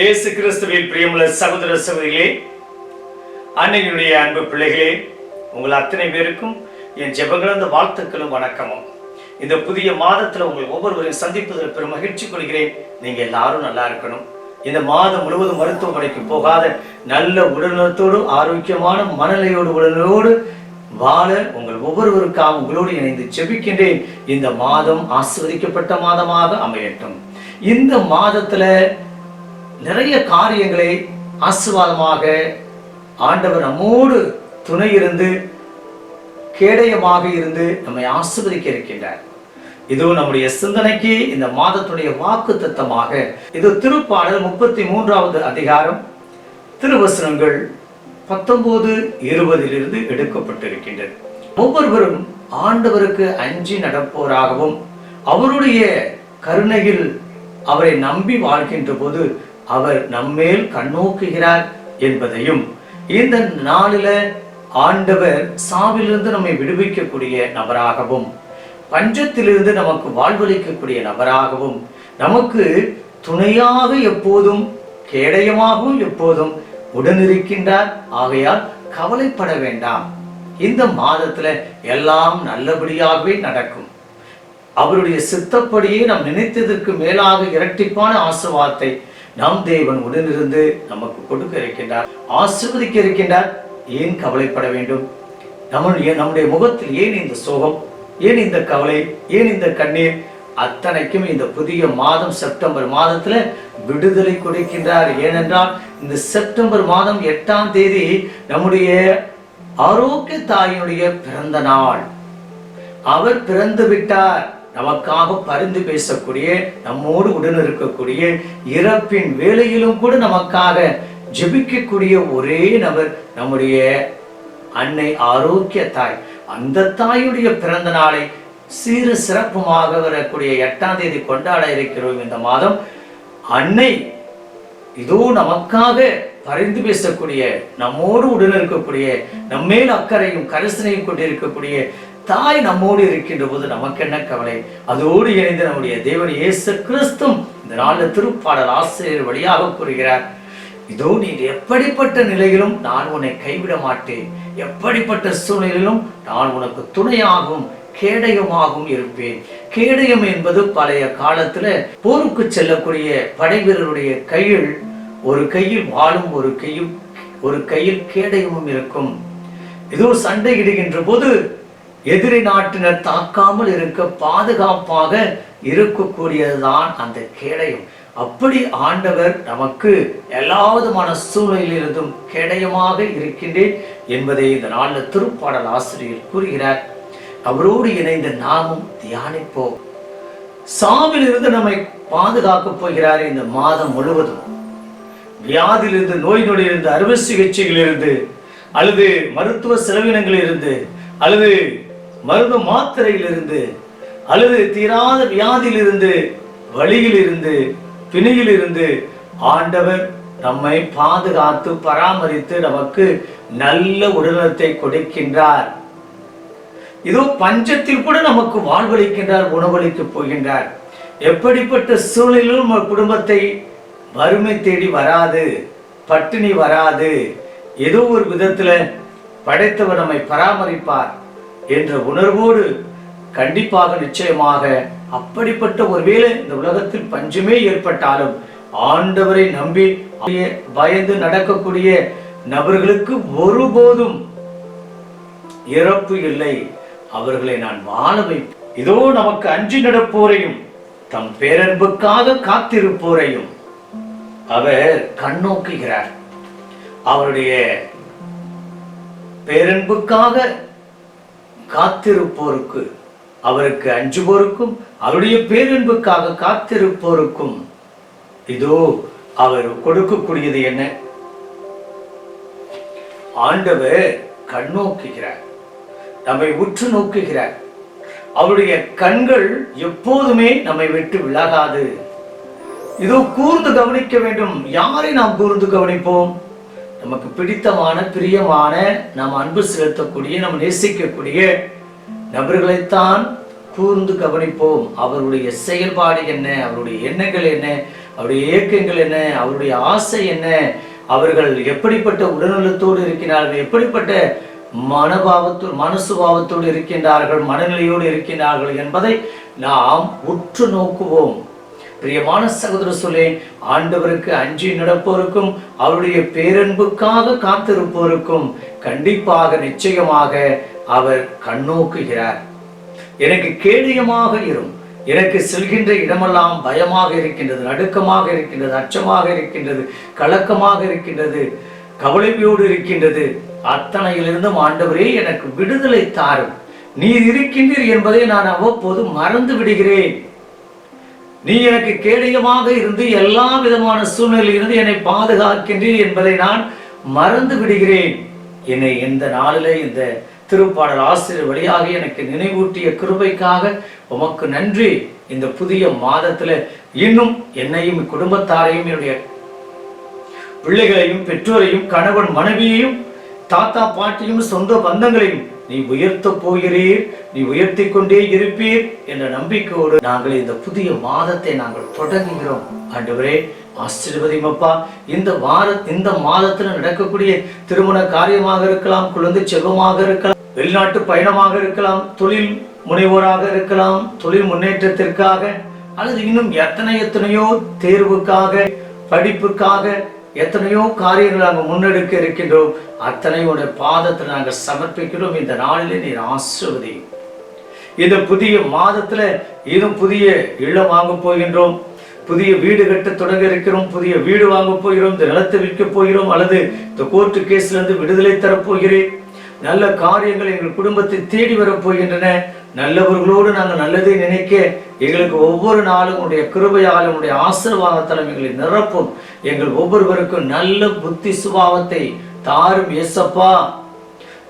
இயேசு கிறிஸ்துவில் பிரியமுள்ள சகோதர சகோதரிகளே அன்னையினுடைய அன்பு பிள்ளைகளே உங்கள் அத்தனை பேருக்கும் என் ஜெபங்களந்த வாழ்த்துக்களும் வணக்கமும். இந்த புதிய மாதத்தில் உங்கள் ஒவ்வொருவரையும் சந்திப்பதில் பெரும் மகிழ்ச்சி கொள்கிறேன். நீங்கள் எல்லாரும் நல்லா இருக்கணும். இந்த மாதம் முழுவதும் மருத்துவமனைக்கு போகாத நல்ல உடல்நலத்தோடு ஆரோக்கியமான மனநிலையோடு உடலோடு வாழ உங்கள் ஒவ்வொருவருக்காக உங்களோடு இணைந்து செபிக்கின்றேன் இந்த மாதம் ஆசிர்வதிக்கப்பட்ட மாதமாக அமையட்டும். இந்த மாதத்துல நிறைய காரியங்களை ஆசிர்வாதமாக ஆண்டவர் நம்மோடு துணை இருந்து கேடயமாக இருந்து நம்மை ஆசிர்வதிக்க இருக்கின்றார். இது நம்முடைய சிந்தனைக்கு இந்த மாதத்துடைய வாக்கு தத்தமாக இது திருப்பாடல் முப்பத்தி மூன்றாவது அதிகாரம் திருவசனங்கள் பத்தொன்பது இருபதிலிருந்து எடுக்கப்பட்டிருக்கின்றது. ஒவ்வொருவரும் ஆண்டவருக்கு அஞ்சி நடப்போராகவும் அவருடைய கருணையில் அவரை நம்பி வாழ்கின்ற போது அவர் நம்மேல் கண்ணோக்குகிறார் என்பதையும் இந்த நாளில ஆண்டவர் சாவிலிருந்து நம்மை விடுவிக்கக்கூடிய நபராகவும் பஞ்சத்திலிருந்து நமக்கு வாழ்வளிக்கக்கூடிய நபராகவும் நமக்கு துணையாக எப்போதும் கேடயமாகவும் எப்போதும் உடனிருக்கின்றார். ஆகையால் கவலைப்பட வேண்டாம். இந்த மாதத்துல எல்லாம் நல்லபடியாகவே நடக்கும். அவருடைய சித்தப்படியே நாம் நினைத்ததற்கு மேலாக இரட்டிப்பான ஆசுவாத்தை நம் தேவன் உடனிருந்து நமக்கு கொடுக்க இருக்கின்றார் ஆசிர்வதிக்க இருக்கின்றார் ஏன் கவலைப்பட வேண்டும்? நம்முடைய நம்முடைய முகத்தில் ஏன் இந்த சோகம்? ஏன் இந்த கவலை? ஏன் இந்த கண்ணீர்? அத்தனைக்கும் இந்த புதிய மாதம் செப்டம்பர் மாதத்துல விடுதலை கொடுக்கின்றார். ஏனென்றால் இந்த செப்டம்பர் மாதம் எட்டாம் தேதி நம்முடைய ஆரோக்கிய தாயினுடைய பிறந்த நாள். அவர் பிறந்து விட்டார். நமக்காக பரிந்து பேசக்கூடிய நம்மோடு உடன் இருக்கக்கூடிய இறப்பின் வேலையிலும் கூட நமக்காக ஜெபிக்கக்கூடிய ஒரே நபர் நம்முடைய அன்னை ஆரோக்கிய தாய். அந்த தாயுடைய பிறந்த நாளை சீர சிறப்புமாக வரக்கூடிய எட்டாம் தேதி கொண்டாட இருக்கிறோம் இந்த மாதம். அன்னை இதோ நமக்காக பரிந்து பேசக்கூடிய நம்மோடு உடன் இருக்கக்கூடிய நம்மேல் அக்கறையும் கரிசனையும் கொண்டிருக்கக்கூடிய தாய் நம்மோடு இருக்கின்ற போது நமக்கு என்ன கவலை? அதோடு இணைந்து நம்முடைய தேவன் இயேசு கிறிஸ்தும் இந்த நாளில் திருப்பாடல் ஆசிரியர் வழியாக கூறுகிறார் இதோ நீ எப்படிப்பட்ட நிலையிலும் நான் உன்னை கைவிட மாட்டேன். எப்படிப்பட்ட சூழ்நிலையிலும் நான் உனக்கு துணையாகவும் கேடயமாகவும் இருப்பேன். கேடயம் என்பது பழைய காலத்துல போருக்கு செல்லக்கூடிய படை வீரருடைய கையில் ஒரு கையில் வாழும் ஒரு கையும் ஒரு கையில் கேடயமும் இருக்கும். ஏதோ சண்டையிடுகின்ற போது எதிரி நாட்டினர் தாக்காமல் இருக்க பாதுகாப்பாக இருக்கக்கூடியதுதான் அந்த கேடயம். அப்படி ஆண்டவர் நமக்கு எல்லா விதமான சூழ்நிலையிலிருந்தும் கேடயமாக இருக்கின்றேன் என்பதை இந்த நாளில் திருப்பாடல் ஆசிரியர் கூறுகிறார். அவரோடு இணைந்த நாமும் தியானிப்போம். சாவிலிருந்து நம்மை பாதுகாக்க போகிறார் இந்த மாதம் முழுவதும். வியாதியிலிருந்து நோய் நொடியிலிருந்து அறுவை சிகிச்சைகளிலிருந்து அல்லது மருத்துவ செலவினங்களிலிருந்து அல்லது மருந்து மாத்திரையிலிருந்து அல்லது தீராத வியாதியிலிருந்து வழியிலிருந்து பிணியிலிருந்து ஆண்டவர் நம்மை பாதுகாத்து பராமரித்து நமக்கு நல்ல உடல்நலத்தை கொடுக்கின்றார். இதோ பஞ்சத்தில் கூட நமக்கு வாழ்வளிக்கின்றார் உணவளிக்கப் போகின்றார். எப்படிப்பட்ட சூழலிலும் நம்ம குடும்பத்தை வறுமை தேடி வராது பட்டினி வராது. ஏதோ ஒரு விதத்துல படைத்தவர் நம்மை பராமரிப்பார். என்ற உணர்வோடு கண்டிப்பாக நிச்சயமாக அப்படிப்பட்ட ஒருவேளை இந்த உலகத்தில் பஞ்சமே ஏற்பட்டாலும் ஆண்டவரை நம்பி பயந்து நடக்கக்கூடிய நபர்களுக்கு ஒருபோதும் இறப்பு இல்லை. அவர்களை நான் வாழ வைப்பேன். இதோ நமக்கு அஞ்சி நடப்போரையும் தம் பேரன்புக்காக காத்திருப்போரையும் அவர் கண்ணோக்குகிறார். அவருடைய பேரன்புக்காக காத்திருப்போருக்கு. அவருக்கு அஞ்சுவோருக்கும் அவருடைய பேரன்புக்காக காத்திருப்போருக்கும். இதோ அவர் கொடுக்கக்கூடியது என்ன? ஆண்டவர் கண்ணோக்குகிறார் நம்மை உற்று நோக்குகிறார். அவருடைய கண்கள் எப்போதுமே நம்மை விட்டு விலகாது. இதோ கூர்ந்து கவனிக்க வேண்டும். யாரை நாம் கூர்ந்து கவனிப்போம்? நமக்கு பிடித்தமான பிரியமான நாம் அன்பு செலுத்தக்கூடிய நம்ம நேசிக்கக்கூடிய நபர்களைத்தான் கூர்ந்து கவனிப்போம். அவருடைய செயல்பாடு என்ன? அவருடைய எண்ணங்கள் என்ன? அவருடைய ஏக்கங்கள் என்ன? அவருடைய ஆசை என்ன? அவர்கள் எப்படிப்பட்ட உடல்நலத்தோடு இருக்கிறார்கள்? எப்படிப்பட்ட மனபாவத்தோடு மனசுபாவத்தோடு இருக்கின்றார்கள்? மனநிலையோடு இருக்கின்றார்கள்? என்பதை நாம் உற்று நோக்குவோம். பிரியமான சகோதர சொல்லே ஆண்டவருக்கு அஞ்சி நடப்போருக்கும் அவருடைய பேரன்புக்காக காத்திருப்போருக்கும் கண்டிப்பாக நிச்சயமாக அவர் கண்ணோக்குகிறார் எனக்கு கேடியமாக இருக்கும் எனக்கு செல்கின்ற இடமெல்லாம் பயமாக இருக்கின்றது நடுக்கமாக இருக்கின்றது அச்சமாக இருக்கின்றது கலக்கமாக இருக்கின்றது கவலையோடு இருக்கின்றது. அத்தனையிலிருந்தும் ஆண்டவரே எனக்கு விடுதலை தாரும். நீர் இருக்கின்றீர் என்பதை நான் அவ்வப்போது மறந்து விடுகிறேன். நீ எனக்கு கேடயமாக இருந்து எல்லா விதமான சூழ்நிலையிலிருந்து என்னை பாதுகாக்கின்றீர் என்பதை நான் மறந்து விடுகிறேன். என்னை இந்த நாளிலே இந்த திருப்பாடல் ஆசிரியர் வழியாக எனக்கு நினைவூட்டிய கிருபைக்காக உமக்கு நன்றி. இந்த புதிய மாதத்துல இன்னும் என்னையும் குடும்பத்தாரையும் என்னுடைய பிள்ளைகளையும் பெற்றோரையும் கணவன் மனைவியையும் தாத்தா பாட்டியும் சொந்த பந்தங்களையும் நீ உயர்த்த போகிறீர் நீ உயர்த்தி கொண்டே இருப்பீர் என்ற நம்பிக்கையோடு நாங்கள் இந்த புதிய மாதத்தை நாங்கள் தொடங்குகிறோம். ஆண்டவரே ஆசீர்வதியும் அப்பா. இந்த வார இந்த மாதத்தில் நடக்கக்கூடிய திருமண காரியமாக இருக்கலாம் குழந்தை செல்வமாக இருக்கலாம் வெளிநாட்டு பயணமாக இருக்கலாம் தொழில் முனைவோராக இருக்கலாம் தொழில் முன்னேற்றத்திற்காக அல்லது இன்னும் எத்தனை எத்தனையோ தேர்வுக்காக படிப்புக்காக எத்தனையோ காரியங்கள் நாங்கள் முன்னெடுக்க இருக்கின்றோம். அத்தனையோட பாதத்தை நாங்கள் சமர்ப்பிக்கிறோம். இந்த நாளில் நீர் ஆசிர்வதி. இந்த புதிய மாதத்துல இன்னும் புதிய இல்லம் வாங்க போகின்றோம். புதிய வீடு கட்ட தொடங்க இருக்கிறோம். புதிய வீடு வாங்க போகிறோம். இந்த நிலத்தை விற்க போகிறோம். அல்லது இந்த கோர்ட்டு கேஸ்ல இருந்து விடுதலை தரப் போகிறேன். நல்ல காரியங்கள் எங்கள் குடும்பத்தை தேடி வரப் போகின்றன. நல்லவர்களோடு நாங்கள் நல்லதை நினைக்க எங்களுக்கு ஒவ்வொரு நாளும் உடைய கிருபையால் உடைய ஆசீர்வாதத்தாலும் எங்களை நிரப்பும். எங்கள் ஒவ்வொருவருக்கும் நல்ல புத்தி சுபாவத்தை தாரும் எசப்பா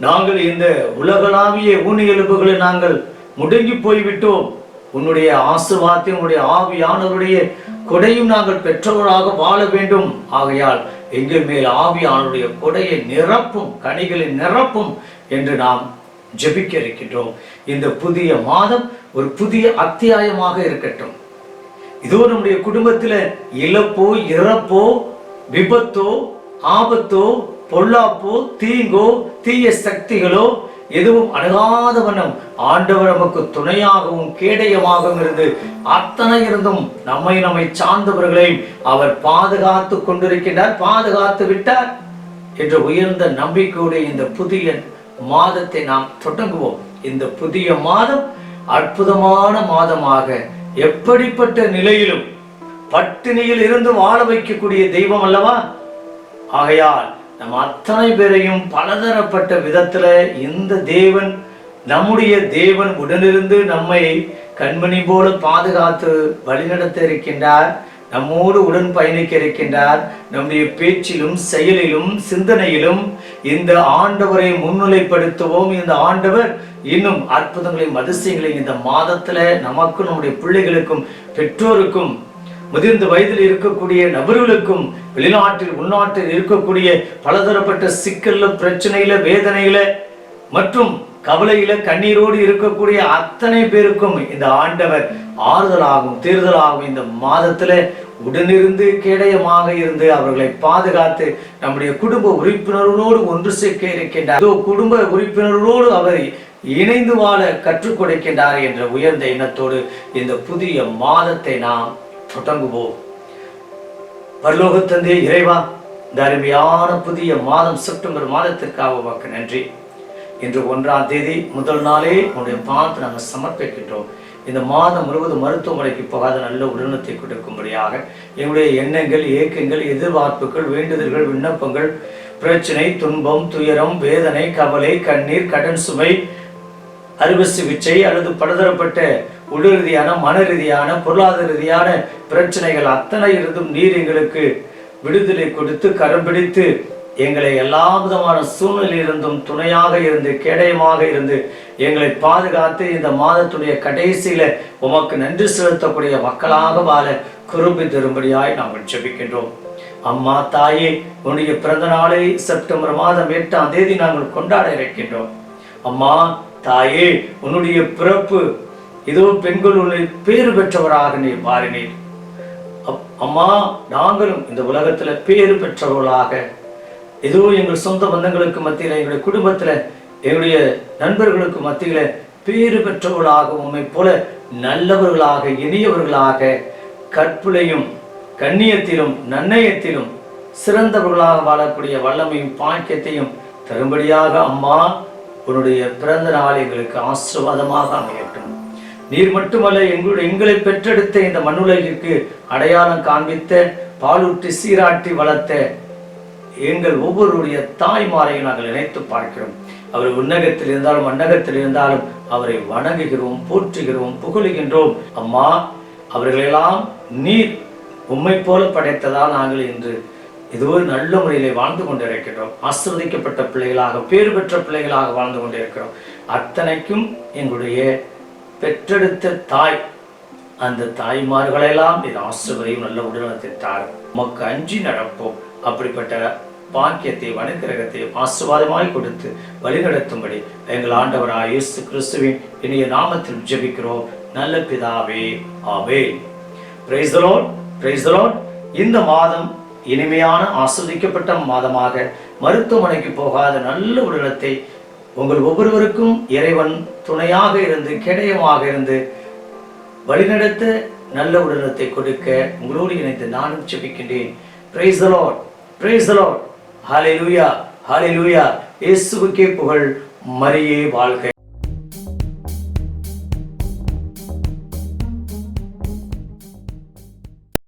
நாங்கள் இந்த உலகளாவிய ஊனி எலும்புகளை நாங்கள் முடங்கி போய்விட்டோம். உன்னுடைய ஆசிர்வாதத்தையும் உன்னுடைய ஆவியானவருடைய கொடையும் நாங்கள் பெற்றவராக வாழ வேண்டும். ஆகையால் எங்கள் மேல் ஆவியானவருடைய கொடையை நிரப்பும் கனிகளை நிரப்பும் என்று நாம் ஜெபிக்க இருக்கின்றோம் இந்த புதிய மாதம் ஒரு புதிய அத்தியாயமாக இருக்கட்டும். இதோ நம்முடைய குடும்பத்துல இழப்போ இறப்போ விபத்தோ ஆபத்தோ பொல்லாப்போ தீங்கோ தீய சக்திகளோ எதுவும் அணுகாத வண்ணம் ஆண்டவர் நமக்கு துணையாகவும் கேடயமாகவும் இருந்து அத்தனை இருந்தும் நம்மை நம்மை சார்ந்தவர்களையும் அவர் பாதுகாத்து கொண்டிருக்கின்றார் பாதுகாத்து விட்டார் என்ற உயர்ந்த நம்பிக்கையுடைய இந்த புதிய மாதத்தை நாம் தொடங்குவோம். இந்த புதிய மாதம் அற்புதமான மாதமாக எப்படிப்பட்ட நிலையிலும் பட்டினியில் இருந்து வாழ வைக்கக்கூடிய தெய்வம் அல்லவா? ஆகையால் நம்ம அத்தனை பேரையும் பலதரப்பட்ட விதத்துல இந்த தேவன் நம்முடைய தேவன் உடனிருந்து நம்மை கண்மணி போல பாதுகாத்து வழிநடத்த இருக்கின்றார். நம்மோடு உடன் பயணிக்க இருக்கின்றார். நம்முடைய பேச்சிலும் செயலிலும் சிந்தனையிலும் இந்த ஆண்டவரை முன்னிலைப்படுத்துவோம். இந்த ஆண்டவர் இன்னும் அற்புதங்களையும் அதிசயங்களையும் இந்த மாதத்துல நமக்கும் நம்முடைய பிள்ளைகளுக்கும் பெற்றோருக்கும் முதிர்ந்த வயதில் இருக்கக்கூடிய நபர்களுக்கும் வெளிநாட்டில் உள்நாட்டில் இருக்கக்கூடிய பலதரப்பட்ட சிக்கல்ல பிரச்சனையில வேதனையில மற்றும் கவலையில கண்ணீரோடு இருக்கக்கூடிய அத்தனை பேருக்கும் இந்த ஆண்டவர் ஆறுதலாகும் தேர்தலாகும் இந்த மாதத்துல உடனிருந்து கேடயமாக இருந்து அவர்களை பாதுகாத்து நம்முடைய குடும்ப உறுப்பினர்களோடு ஒன்று சேர்க்க இருக்கின்றார். குடும்ப உறுப்பினர்களோடு அவர் இணைந்து வாழ கற்றுக் கொடுக்கின்றார் என்ற உயர்ந்த எண்ணத்தோடு இந்த புதிய மாதத்தை நாம் தொடங்குவோம். பரலோகத்தந்தே இறைவா இந்த அருமையான புதிய மாதம் செப்டம்பர் மாதத்திற்காக உமக்கு நன்றி. இன்று ஒன்றாம் தேதி முதல் நாளே உன்னுடைய பார்த்து நாங்கள் சமர்ப்பிக்கின்றோம். இந்த மாதம் முழுவதும் மருத்துவமனைக்கு போகாத நல்ல உடல்நலத்தை கொடுக்கும்படியாக எங்களுடைய எண்ணங்கள் ஏக்கங்கள் எதிர்பார்ப்புகள் வேண்டுதல்கள் விண்ணப்பங்கள் பிரச்சனை துன்பம் துயரம் வேதனை கவலை கண்ணீர் கடன் சுமை அறுவை சிகிச்சை அல்லது பலதரப்பட்ட உடல் ரீதியான மன ரீதியான பொருளாதார ரீதியான பிரச்சனைகள் அத்தனை இருந்தும் நீர் எங்களுக்கு விடுதலை கொடுத்து கரம் பிடித்து எங்களை எல்லா விதமான சூழ்நிலையிலிருந்தும் துணையாக இருந்து கேடயமாக இருந்து எங்களை பாதுகாத்து இந்த மாதத்துடைய கடைசியில உமக்கு நன்றி செலுத்தக்கூடிய மக்களாக வாழ குறும்பி தரும்படியாய் நாங்கள் ஜெபிக்கின்றோம். அம்மா தாயே உன்னுடைய பிறந்த நாளை செப்டம்பர் மாதம் எட்டாம் தேதி நாங்கள் கொண்டாட இருக்கின்றோம். அம்மா தாயே உன்னுடைய பிறப்பு இதோ பெண்கள் உன்னை பேறு பெற்றவராக நீ மாறினீர். அப்- அம்மா நாங்களும் இந்த உலகத்துல பேறு பெற்றவர்களாக ஏதோ எங்கள் சொந்த பந்தங்களுக்கு மத்தியில் எங்களுடைய குடும்பத்துல எங்களுடைய நண்பர்களுக்கு மத்தியில பேறு பெற்றவர்களாக உண்மை போல நல்லவர்களாக இனியவர்களாக கற்புலையும் கண்ணியத்திலும் நன்னயத்திலும் சிறந்தவர்களாக வாழக்கூடிய வல்லமையும் பாக்கியத்தையும் தரும்படியாக அம்மா உன்னுடைய பிறந்த நாள் எங்களுக்கு ஆசீர்வாதமாக அமையட்டும். நீர் மட்டுமல்ல எங்களுடைய எங்களை பெற்றெடுத்த இந்த மண்ணுலகிற்கு அடையாளம் காண்பித்த பாலூட்டி சீராட்டி வளர்த்த எங்கள் ஒவ்வொருடைய தாய்மாரையும் நாங்கள் நினைத்து பார்க்கிறோம். அவர் உன்னகத்தில் இருந்தாலும் மன்னகத்தில் இருந்தாலும் அவரை வணங்குகிறோம் போற்றுகிறோம் புகழுகின்றோம். அம்மா அவர்களெல்லாம் நீர் உம்மை போல படைத்ததால் நாங்கள் இன்று இதுவோ நல்ல முறையிலே வாழ்ந்து கொண்டிருக்கிறோம் ஆசிர்வதிக்கப்பட்ட பிள்ளைகளாக பேர் பெற்ற பிள்ளைகளாக வாழ்ந்து கொண்டிருக்கிறோம். அத்தனைக்கும் எங்களுடைய பெற்றெடுத்த தாய் அந்த தாய்மார்களெல்லாம் இது ஆசிர்வதையும் நல்ல உடல் தார் உமக்கு அஞ்சி நடப்போம். அப்படிப்பட்ட பாக்கியத்தை வனக்கிரகத்தை ஆசுவாதமாய் கொடுத்து வழிநடத்தும்படி எங்கள் ஆண்டவராய் இயேசு கிறிஸ்துவின் இனிய நாமத்தில் ஜெபிக்கிறோம். நல்ல பிதாவே ஆவே பிரைஸ் பிரைஸ் இந்த மாதம் இனிமையான ஆஸ்வதிக்கப்பட்ட மாதமாக மருத்துவமனைக்கு போகாத நல்ல உடலத்தை உங்கள் ஒவ்வொருவருக்கும் இறைவன் துணையாக இருந்து கிடையமாக இருந்து வழிநடத்த நல்ல உடலத்தை கொடுக்க உங்களோடு இணைந்து நானும் செபிக்கின்றேன் பிரைஸ் லார்ட் பிரைஸ் லார்ட் ஹalleluya ஹalleluya இயேசுவுக்கே புகழ் மரியே வாழ்க